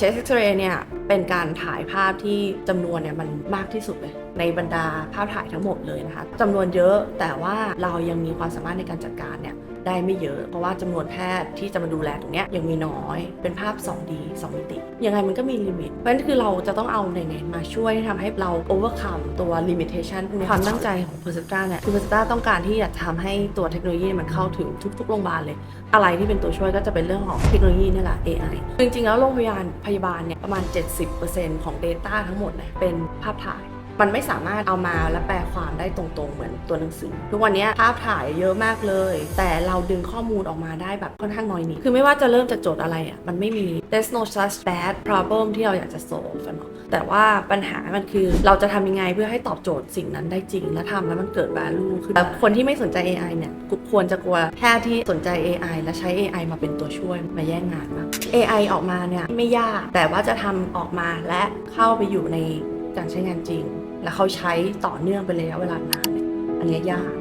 เชสเอ็กซเรย์เนี่ยเป็นการถ่ายภาพที่จำนวนเนี่ยมันมากที่สุดเลย ในบรรดาภาพถ่ายทั้งหมดเลยนะคะจำนวนเยอะแต่ว่าเรายังมีความสามารถในการจัดการเนี่ย ได้ไม่เยอะ เพราะว่าจำนวนแพทย์ที่จะมาดูแลตรงเนี้ยยังมีน้อยเป็นภาพ 2D 2มิติยังไงมันก็มีลิมิต เพราะฉะนั้นคือเราจะต้องเอาไหนๆมาช่วยทำให้เรา overcome ตัว limitation พวกเนี้ยความตั้งใจของ p e r s e p t r a เนี่ยคือ p e r s e p t r a ต้องการที่จะทำให้ตัวเทคโนโลยีเนี่ยมันเข้าถึงทุกๆโรงพยาบาลเลย อะไรที่เป็นตัวช่วยก็จะเป็นเรื่องของเทคโนโลยีนี่แหละ AI จริงๆแล้วโรงพยาบาลพยาบาลเนี่ยประมาณ 70%ของ Data ทั้งหมดเนี่ยเป็นภาพถ่าย มันไม่สามารถเอามาและแปลความได้ตรงๆ เหมือนตัวหนังสือ ทุกวันนี้ภาพถ่ายเยอะมากเลย แต่เราดึงข้อมูลออกมาได้แบบค่อนข้างน้อยนิด คือไม่ว่าจะเริ่มจากโจทย์อะไรอะ มันไม่มี there's no such bad problem ที่เราอยากจะ solve เนาะแต่ว่าปัญหามันคือเราจะทำยังไงเพื่อให้ตอบโจทย์สิ่งนั้นได้จริง และทำแล้วมันเกิด value คือแต่คนที่ไม่สนใจ AI เนี่ยควรจะกลัวแพทย์ที่สนใจ AI และใช้ AI มาเป็นตัวช่วยมาแย่งงานมาก AI ออกมาเนี่ยไม่ยากแต่ว่าจะทำออกมาและเข้าไปอยู่ใน การใช้งานจริง แล้วเขาใช้ต่อเนื่องเป็นระยะเวลานาน อันนี้ยาก